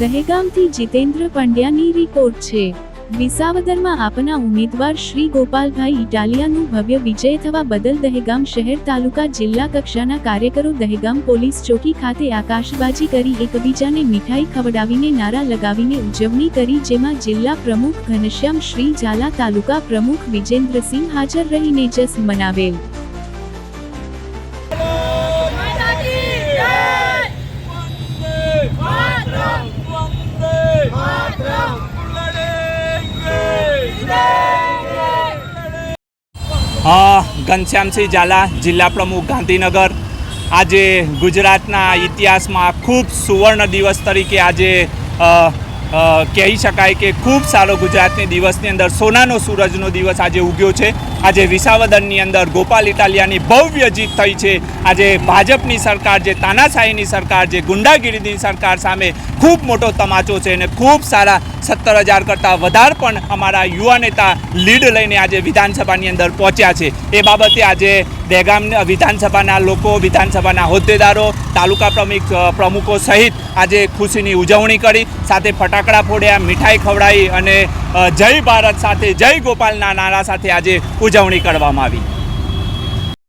દહેગામથી Jitendra પંડ્યાની report છે. વિસાવદરમાં આપના ઉમેદવાર શ્રી ગોપાલભાઈ ઇટાલિયાનું ભવ્ય વિજય થવા બદલ દહેગામ શહેર તાલુકા જિલ્લા કક્ષાના કાર્યકરો દહેગામ પોલીસ ચોકી ખાતે આકાશબાજી કરી એકબીજાને મીઠાઈ ખવડાવીને નારા લગાવીને ઉજવણી કરી જેમાં જિલ્લા પ્રમુખ ઘનશ્યામ શ્રી ઝાલા તાલુકા પ્રમુખ વિજેન્દ્રસિંહ હાજર રહીને જશ મનાવેલ. ઘનશ્યામસિંહ ઝાલા જિલ્લા પ્રમુખ ગાંધીનગર. આજે ગુજરાતના ઇતિહાસમાં ખૂબ સુવર્ણ દિવસ તરીકે આજે કહી શકાય કે ખૂબ સારો ગુજરાતની દિવસની અંદર સોનાનો સૂરજનો દિવસ આજે ઉગ્યો છે. આજે વિસાવદનની અંદર ગોપાલ ઇટાલિયાની ભવ્ય જીત થઈ છે. આજે ભાજપની સરકાર, જે તાનાશાહીની સરકાર, જે ગુંડાગીરીની સરકાર સામે ખૂબ મોટો તમાચો છે અને ખૂબ સારા સત્તર હજાર કરતાં વધારે પણ અમારા યુવા નેતા લીડ લઈને આજે વિધાનસભાની અંદર પહોંચ્યા છે. એ બાબતે આજે દહેગામ, વિધાનસભાના લોકો, વિધાનસભાના હોદ્દેદારો, તાલુકા પ્રમુખ પ્રમુખો સહિત આજે ખુશીની ઉજવણી કરી. સાથે ફટાકડા ફોડ્યા, મીઠાઈ ખવડાવી અને જય ભારત સાથે, જય ગોપાલના નારા સાથે આજે ઉજવણી કરવામાં આવી.